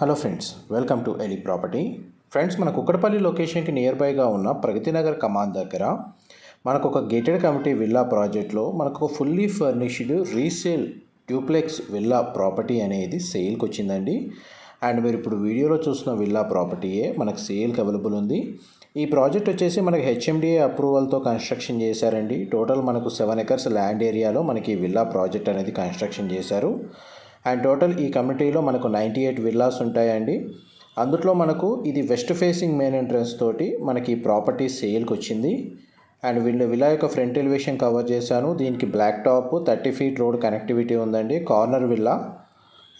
Hello friends welcome to Eli property friends మన కుక్కడపల్లి లొకేషన్కి near బైగా ఉన్న ప్రగతి నగర్ కమాన్ దగ్గర మనకు ఒక గేటెడ్ కమిటీ విల్లా ప్రాజెక్ట్లో మనకు ఒక fully furnished resale duplex villa property అనేది సేల్కి వచ్చిందండి. అండ్ మీరు ఇప్పుడు వీడియోలో చూస్తున్న విల్లా ప్రాపర్టీయే మనకు సేల్కి అవైలబుల్ ఉంది. ఈ ప్రాజెక్ట్ వచ్చేసి మనకి హెచ్ఎండిఏ అప్రూవల్తో కన్స్ట్రక్షన్ చేశారండి. టోటల్ మనకు సెవెన్ ఎకర్స్ ల్యాండ్ ఏరియాలో మనకి విల్లా ప్రాజెక్ట్ అనేది కన్స్ట్రక్షన్ చేశారు. అండ్ టోటల్ ఈ కమిటీలో మనకు నైంటీ ఎయిట్ విల్లాస్ ఉంటాయండి. అందులో మనకు ఇది వెస్ట్ ఫేసింగ్ మెయిన్ ఎంట్రన్స్ తోటి మనకి ఈ ప్రాపర్టీ సేల్కి వచ్చింది. అండ్ వీళ్ళ విలా యొక్క ఫ్రంట్ ఎలివేషన్ కవర్ చేశాను. దీనికి black top thirty feet road connectivity ఉందండి. Corner villa.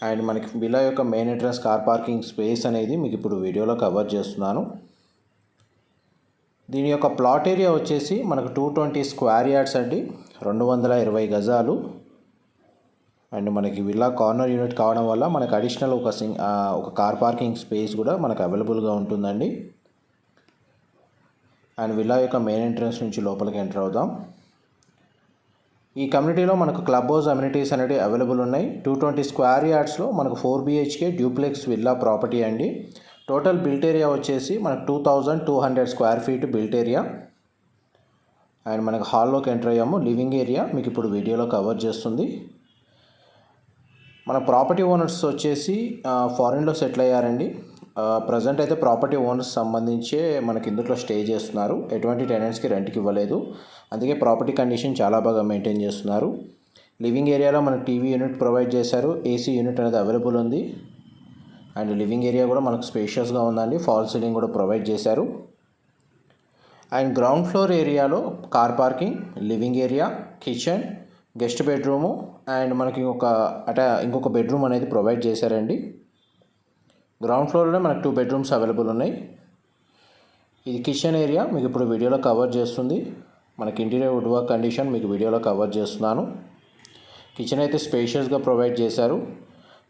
అండ్ మనకి విలా యొక్క main entrance car parking space అనేది మీకు ఇప్పుడు వీడియోలో కవర్ చేస్తున్నాను. దీని యొక్క ప్లాట్ ఏరియా వచ్చేసి మనకు టూ ట్వంటీ స్క్వేర్ యార్డ్స్ అండి. రెండు వందల ఇరవై గజాలు. అండ్ మనకి విల్లా కార్నర్ యూనిట్ కావడం వల్ల మనకు అడిషనల్ ఒక సింగ్ ఒక కార్ పార్కింగ్ స్పేస్ కూడా మనకు అవైలబుల్గా ఉంటుందండి. అండ్ విల్లా యొక్క మెయిన్ ఎంట్రన్స్ నుంచి లోపలికి ఎంటర్ అవుదాం. ఈ కమ్యూనిటీలో మనకు క్లబ్ హౌస్ అమ్యూనిటీస్ అనేవి అవైలబుల్ ఉన్నాయి. టూ ట్వంటీ స్క్వేర్ యార్డ్స్లో మనకు four BHK duplex villa property అండి. టోటల్ బిల్ట్ ఏరియా వచ్చేసి మనకు two thousand two hundred square feet built area. And మనకు హాల్లోకి ఎంటర్ అయ్యాము లివింగ్ ఏరియా. మీకు ఇప్పుడు వీడియోలో కవర్ చేస్తుంది. మన ప్రాపర్టీ ఓనర్స్ వచ్చేసి ఫారిన్లో సెటిల్ అయ్యారండి. ప్రజెంట్ అయితే ప్రాపర్టీ ఓనర్స్ సంబంధించే మనకి ఇందులో స్టే చేస్తున్నారు. ఎటువంటి టెనెంట్స్కి రెంట్కి ఇవ్వలేదు. అందుకే ప్రాపర్టీ కండిషన్ చాలా బాగా మెయింటైన్ చేస్తున్నారు. లివింగ్ ఏరియాలో మనకు టీవీ యూనిట్ ప్రొవైడ్ చేశారు. ఏసీ యూనిట్ అనేది అవైలబుల్ ఉంది. అండ్ లివింగ్ ఏరియా కూడా మనకు స్పేషియస్గా ఉందండి. ఫాల్ సీలింగ్ కూడా ప్రొవైడ్ చేశారు. అండ్ గ్రౌండ్ ఫ్లోర్ ఏరియాలో car parking living area kitchen guest bedroom and మనకి ఇంకొక అట ఇంకొక బెడ్రూమ్ అనేది ప్రొవైడ్ చేశారండి. గ్రౌండ్ ఫ్లోర్లో మనకు టూ బెడ్రూమ్స్ అవైలబుల్ ఉన్నాయి. ఇది కిచెన్ ఏరియా మీకు ఇప్పుడు వీడియోలో కవర్ చేస్తుంది. మనకి ఇంటీరియర్ వుడ్ వర్క్ కండిషన్ మీకు వీడియోలో కవర్ చేస్తున్నాను. కిచెన్ అయితే స్పేషియస్గా ప్రొవైడ్ చేశారు.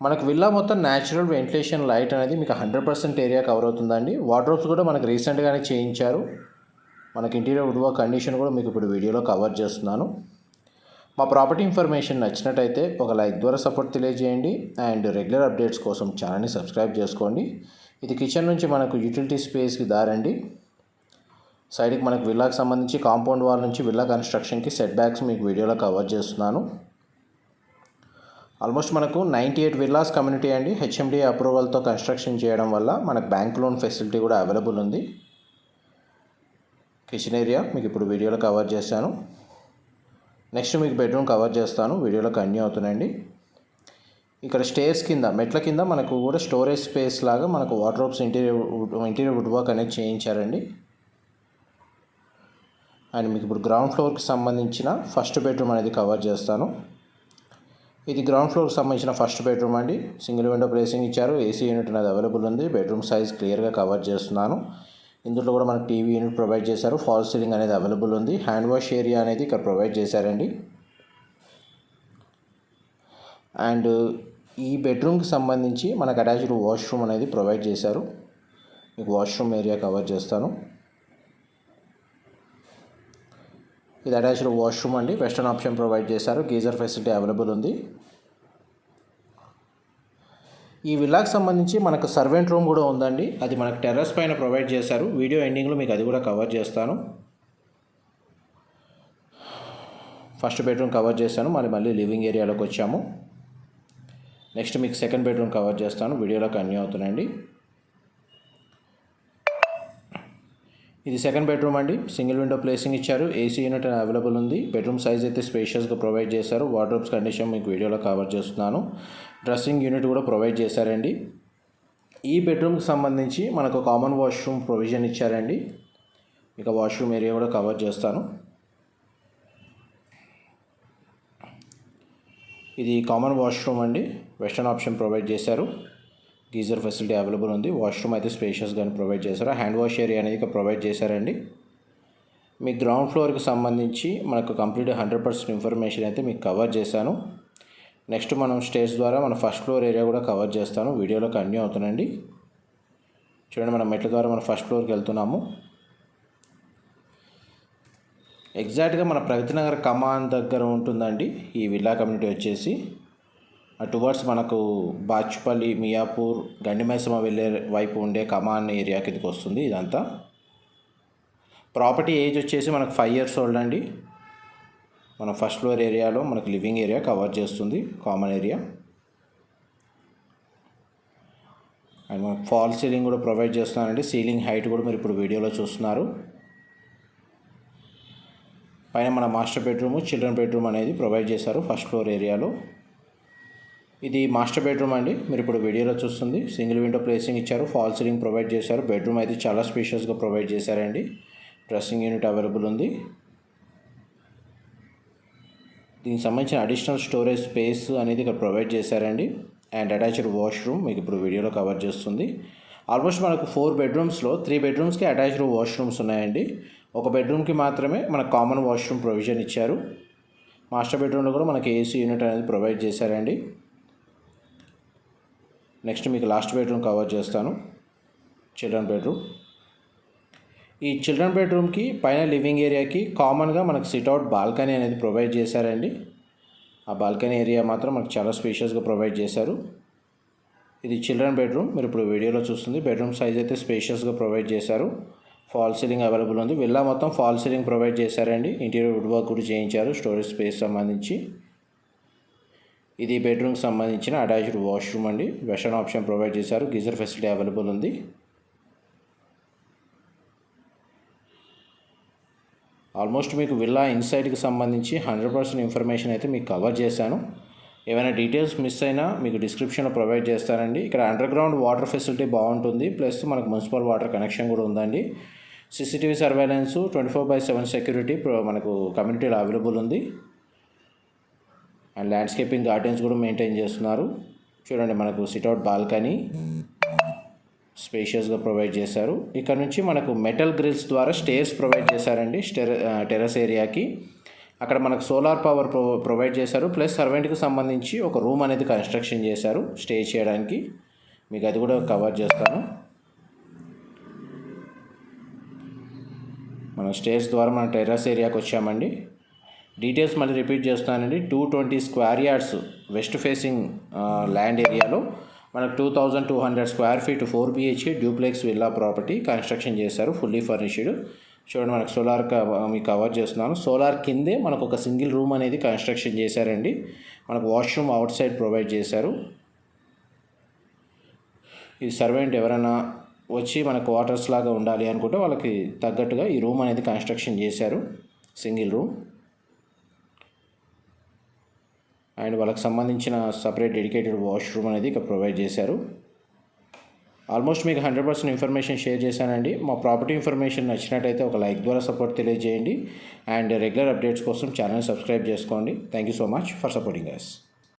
మనకు విల్లా మొత్తం న్యాచురల్ వెంటిలేషన్ లైట్ అనేది మీకు హండ్రెడ్ పర్సెంట్ ఏరియా కవర్ అవుతుందండి. వార్డ్రోబ్స్ కూడా మనకు రీసెంట్గానే చేయించారు. మనకి ఇంటీరియర్ వుడ్ వర్క్ కండిషన్ కూడా మీకు ఇప్పుడు వీడియోలో కవర్ చేస్తున్నాను. మా ప్రాపర్టీ ఇన్ఫర్మేషన్ నచ్చినట్టయితే ఒక లైక్ ద్వారా సపోర్ట్ తెలియజేయండి అండ్ రెగ్యులర్ అప్డేట్స్ కోసం ఛానల్ని సబ్స్క్రైబ్ చేసుకోండి. ఇది కిచెన్ నుంచి మనకు యూటిలిటీ స్పేస్కి దారండి. సైడ్కి మనకు విల్లాకి సంబంధించి కాంపౌండ్ వాల్ నుంచి విల్లా కన్స్ట్రక్షన్కి సెట్ బ్యాక్స్ మీకు వీడియోలో కవర్ చేస్తున్నాను. ఆల్మోస్ట్ మనకు నైంటీ ఎయిట్ విల్లాస్ కమ్యూనిటీ అండి. హెచ్ఎండి అప్రూవల్తో కన్స్ట్రక్షన్ చేయడం వల్ల మనకు బ్యాంక్ లోన్ ఫెసిలిటీ కూడా అవైలబుల్ ఉంది. కిచెన్ ఏరియా మీకు ఇప్పుడు వీడియోలో కవర్ చేశాను. నెక్స్ట్ మీకు బెడ్రూమ్ కవర్ చేస్తాను. వీడియోలో కంటిన్యూ అవుతున్నాయండి ఇక్కడ స్టేర్స్ కింద మెట్ల కింద మనకు కూడా స్టోరేజ్ స్పేస్ లాగా మనకు wardrobes interior interior wood work అనేది చేయించారండి. అండ్ మీకు ఇప్పుడు గ్రౌండ్ ఫ్లోర్కి సంబంధించిన ఫస్ట్ బెడ్రూమ్ అనేది కవర్ చేస్తాను. ఇది గ్రౌండ్ ఫ్లోర్కి సంబంధించిన ఫస్ట్ బెడ్రూమ్ అండి. సింగిల్ విండో ప్లేసింగ్ ఇచ్చారు. ఏసీ యూనిట్ అనేది అవైలబుల్ ఉంది. బెడ్రూమ్ సైజ్ క్లియర్గా కవర్ చేస్తున్నాను. ఇందులో కూడా మనకు టీవీ యూనిట్ ప్రొవైడ్ చేశారు. ఫాల్ సీలింగ్ అనేది అవైలబుల్ ఉంది. హ్యాండ్ వాష్ ఏరియా అనేది ఇక్కడ ప్రొవైడ్ చేశారండి. అండ్ ఈ బెడ్రూమ్కి సంబంధించి మనకు అటాచ్డ్ వాష్రూమ్ అనేది ప్రొవైడ్ చేశారు. మీకు వాష్రూమ్ ఏరియా కవర్ చేస్తాను. ఇది అటాచ్డ్ వాష్రూమ్ అండి. వెస్టర్న్ ఆప్షన్ ప్రొవైడ్ చేశారు. గీజర్ ఫెసిలిటీ అవైలబుల్ ఉంది. ఈ విల్లాకి సంబంధించి మనకు సర్వెంట్ రూమ్ కూడా ఉందండి. అది మనకు టెర్రస్ పైన ప్రొవైడ్ చేశారు. వీడియో ఎండింగ్లో మీకు అది కూడా కవర్ చేస్తాను. ఫస్ట్ బెడ్రూమ్ కవర్ చేశాను. మరి మళ్ళీ లివింగ్ ఏరియాలోకి వచ్చాము. నెక్స్ట్ మీకు సెకండ్ బెడ్రూమ్ కవర్ చేస్తాను. వీడియోలో కన్యూ అవుతున్నాయండి ఇది సెకండ్ బెడ్రూమ్ అండి. సింగిల్ విండో ప్లేసింగ్ ఇచ్చారు. ఏసీ యూనిట్ అవైలబుల్ ఉంది. బెడ్రూమ్ సైజ్ అయితే స్పేషియస్గా ప్రొవైడ్ చేశారు. వార్డ్రోబ్స్ కండిషన్ మీకు వీడియోలో కవర్ చేస్తున్నాను. డ్రెస్సింగ్ యూనిట్ కూడా ప్రొవైడ్ చేశారండి. ఈ బెడ్రూమ్కి సంబంధించి మనకు కామన్ వాష్రూమ్ ప్రొవిజన్ ఇచ్చారండి. ఇక వాష్రూమ్ ఏరియా కూడా కవర్ చేస్తాను. ఇది కామన్ వాష్రూమ్ అండి. వెస్టర్న్ ఆప్షన్ ప్రొవైడ్ చేశారు. గీజర్ ఫెసిలిటీ అవైలబుల్ ఉంది. వాష్రూమ్ అయితే స్పేషియస్గానే ప్రొవైడ్ చేశారు. హ్యాండ్ వాష్ ఏరియా అనేది ఇక్కడ ప్రొవైడ్ చేశారండి. మీ గ్రౌండ్ ఫ్లోర్కి సంబంధించి మనకు కంప్లీట్ హండ్రెడ్ పర్సెంట్ ఇన్ఫర్మేషన్ అయితే మీకు కవర్ చేశాను. నెక్స్ట్ మనం స్టేజ్ ద్వారా మన ఫస్ట్ ఫ్లోర్ ఏరియా కూడా కవర్ చేస్తాను. వీడియోలో కంటిన్యూ అవుతుందండి చూడండి మనం మెట్ల ద్వారా మన ఫస్ట్ ఫ్లోర్కి వెళ్తున్నాము. ఎగ్జాక్ట్గా మన ప్రగతి నగర్ కమాన్ దగ్గర ఉంటుందండి. ఈ విల్లా కమ్యూనిటీ వచ్చేసి. టువర్డ్స్ మనకు బాచుపల్లి మియాపూర్ గండిమైసమ్మ వెళ్ళే వైపు ఉండే కమాన్ ఏరియా కిందకి వస్తుంది ఇదంతా. ప్రాపర్టీ ఏజ్ వచ్చేసి మనకు ఫైవ్ ఇయర్స్ ఓల్డ్ అండి. మన ఫస్ట్ ఫ్లోర్ ఏరియాలో మనకు లివింగ్ ఏరియా కవర్ చేస్తుంది కామన్ ఏరియా. అండ్ మనకు ఫాల్ సీలింగ్ కూడా ప్రొవైడ్ చేస్తున్నానండి సీలింగ్ హైట్ కూడా మీరు ఇప్పుడు వీడియోలో చూస్తున్నారు. పైన మన మాస్టర్ బెడ్రూమ్ చిల్డ్రన్ బెడ్రూమ్ అనేది ప్రొవైడ్ చేశారు ఫస్ట్ ఫ్లోర్ ఏరియాలో. ఇది మాస్టర్ బెడ్రూమ్ అండి. మీరు ఇప్పుడు వీడియోలో చూస్తుంది. సింగిల్ విండో ప్లేసింగ్ ఇచ్చారు ఫాల్ సీలింగ్ ప్రొవైడ్ చేశారు బెడ్రూమ్ అయితే చాలా స్పేషియస్గా ప్రొవైడ్ చేశారండి. డ్రెస్సింగ్ యూనిట్ అవైలబుల్ ఉంది. దీనికి సంబంధించిన అడిషనల్ స్టోరేజ్ స్పేస్ అనేది ఇక్కడ ప్రొవైడ్ చేశారండి. అండ్ అటాచ్డ్ వాష్రూమ్ మీకు ఇప్పుడు వీడియోలో కవర్ చేస్తుంది. ఆల్మోస్ట్ మనకు ఫోర్ బెడ్రూమ్స్లో త్రీ బెడ్రూమ్స్కి అటాచ్డ్ వాష్రూమ్స్ ఉన్నాయండి. ఒక బెడ్రూమ్కి మాత్రమే మనకు కామన్ వాష్రూమ్ ప్రొవిజన్ ఇచ్చారు. మాస్టర్ బెడ్రూమ్లో కూడా మనకి ఏసీ యూనిట్ అనేది ప్రొవైడ్ చేశారండి. నెక్స్ట్ మీకు లాస్ట్ బెడ్రూమ్ కవర్ చేస్తాను. చిల్డ్రన్ బెడ్రూమ్ ఈ చిల్డ్రన్ బెడ్రూమ్కి పైన లివింగ్ ఏరియాకి కామన్గా మనకు సిట్అవుట్ బాల్కనీ అనేది ప్రొవైడ్ చేశారండి. ఆ బాల్కనీ ఏరియా మాత్రం మనకు చాలా స్పేషియస్గా ప్రొవైడ్ చేశారు. ఇది చిల్డ్రన్ బెడ్రూమ్ మీరు ఇప్పుడు వీడియోలో చూస్తుంది బెడ్రూమ్ సైజ్ అయితే స్పేషియస్గా ప్రొవైడ్ చేశారు. ఫాల్ సీలింగ్ అవైలబుల్ ఉంది. విల్లా మొత్తం ఫాల్ సీలింగ్ ప్రొవైడ్ చేశారండి. ఇంటీరియర్ వుడ్ వర్క్ కూడా చేయించారు స్టోరేజ్ స్పేస్ సంబంధించి. ఇది బెడ్రూమ్కి సంబంధించిన అటాచ్డ్ వాష్రూమ్ అండి. వెషన్ ఆప్షన్ ప్రొవైడ్ చేశారు. గీజర్ ఫెసిలిటీ అవైలబుల్ ఉంది. ఆల్మోస్ట్ మీకు విల్లా ఇన్సైడ్కి సంబంధించి హండ్రెడ్ పర్సెంట్ ఇన్ఫర్మేషన్ అయితే మీకు కవర్ చేశాను. ఏమైనా డీటెయిల్స్ మిస్ అయినా మీకు డిస్క్రిప్షన్లో ప్రొవైడ్ చేస్తానండి. ఇక్కడ అండర్ గ్రౌండ్ వాటర్ ఫెసిలిటీ బాగుంటుంది. ప్లస్ మనకు మున్సిపల్ వాటర్ కనెక్షన్ కూడా ఉందండి. CCTV surveillance twenty four by seven security మనకు కమ్యూనిటీలో అవైలబుల్ ఉంది. అండ్ ల్యాండ్స్కేపింగ్ గార్డెన్స్ కూడా మెయింటైన్ చేస్తున్నారు. చూడండి మనకు సిట్అవుట్ బాల్కనీ. స్పేషియస్గా ప్రొవైడ్ చేశారు. ఇక్కడ నుంచి మనకు మెటల్ గ్రిల్స్ ద్వారా స్టేర్స్ ప్రొవైడ్ చేశారండి. స్టెర టెరస్ ఏరియాకి. అక్కడ మనకు సోలార్ పవర్ ప్రొ ప్రొవైడ్ చేశారు. ప్లస్ సర్వెంట్కి సంబంధించి ఒక రూమ్ అనేది కన్స్ట్రక్షన్ చేశారు. స్టే చేయడానికి. మీకు అది కూడా కవర్ చేస్తాను. మనం స్టేర్స్ ద్వారా మన టెర్రస్ ఏరియాకి వచ్చామండి. డీటెయిల్స్ మళ్ళీ రిపీట్ చేస్తానండి. Two twenty square yards west facing land ఏరియాలో మనకు two thousand two hundred square feet four BHK duplex villa property construction చేశారు ఫుల్లీ ఫర్నిష్డ్ చూడండి మనకు సోలార్ మీకు కవర్ చేస్తున్నాను. సోలార్ కిందే మనకు ఒక సింగిల్ రూమ్ అనేది కన్స్ట్రక్షన్ చేశారండి. మనకు వాష్రూమ్ అవుట్ సైడ్ ప్రొవైడ్ చేశారు. ఈ సర్వెంట్ ఎవరైనా వచ్చి మన క్వార్టర్స్ లాగా ఉండాలి అనుకుంటే వాళ్ళకి తగ్గట్టుగా ఈ రూమ్ అనేది కన్స్ట్రక్షన్ చేశారు సింగిల్ రూమ్ అండ్ వాళ్ళకి సంబంధించిన సపరేట్ డెడికేటెడ్ వాష్రూమ్ అనేది ఇక్కడ ప్రొవైడ్ చేశారు. ఆల్మోస్ట్ మీకు హండ్రెడ్ పర్సెంట్ ఇన్ఫర్మేషన్ షేర్ చేశానండి. మా ప్రాపర్టీ ఇన్ఫర్మేషన్ నచ్చినట్టయితే ఒక లైక్ ద్వారా సపోర్ట్ తెలియజేయండి. అండ్ రెగ్యులర్ అప్డేట్స్ కోసం ఛానల్ సబ్స్క్రైబ్ చేసుకోండి. Thank you so much for supporting us